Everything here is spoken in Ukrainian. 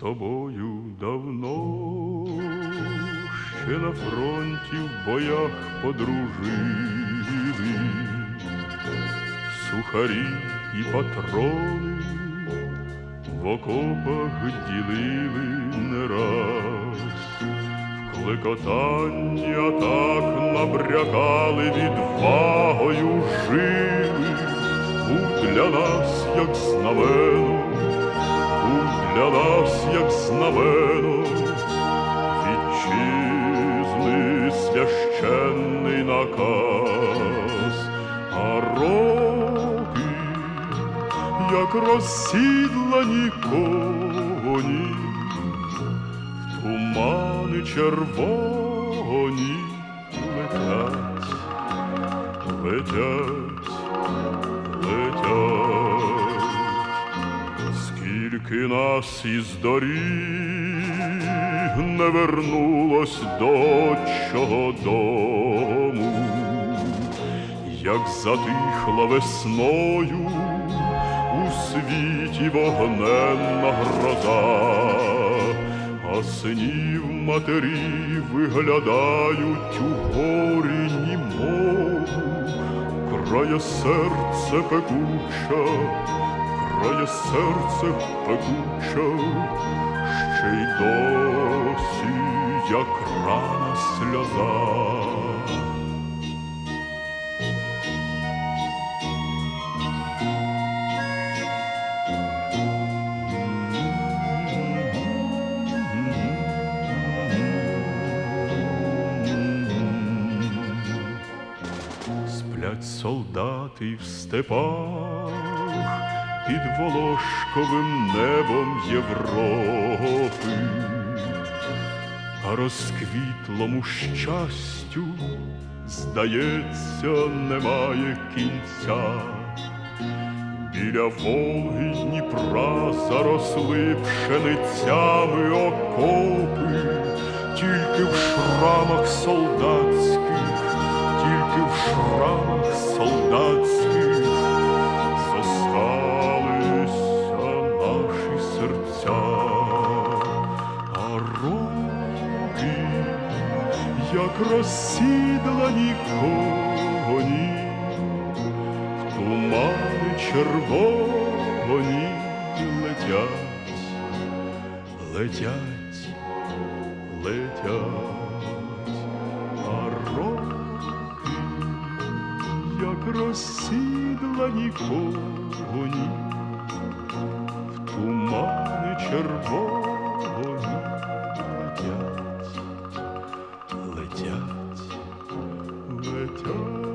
тобою давно. Ще на фронті в боях подружили, сухарі і патрони. В окопах ділили не раз, в клекотання так набрякали відвагою жили, Був для нас, як знамено для нас, як знамено, вітчизни священний наказ, а роки, як розсідлані коні, в тумани червоні летять, летять. Скільки нас із доріг не вернулось до чого дому, як затихла весною у світі вогненна гроза, а синів матері виглядають у горі німому, крає серце пекуча крає серце пекуче, ще й досі, як рана сльоза. Солдати в степах під волошковим небом Європи, а розквітлому щастю, здається, немає кінця. Біля Волги Дніпра заросли пшеницями окопи, тільки в шрамах солдатських, тільки в шрамах солдатських як розсідлані коні, в тумани червоні летять, летять, летять, а роки, як розсідлані коні, в тумани червоні the time.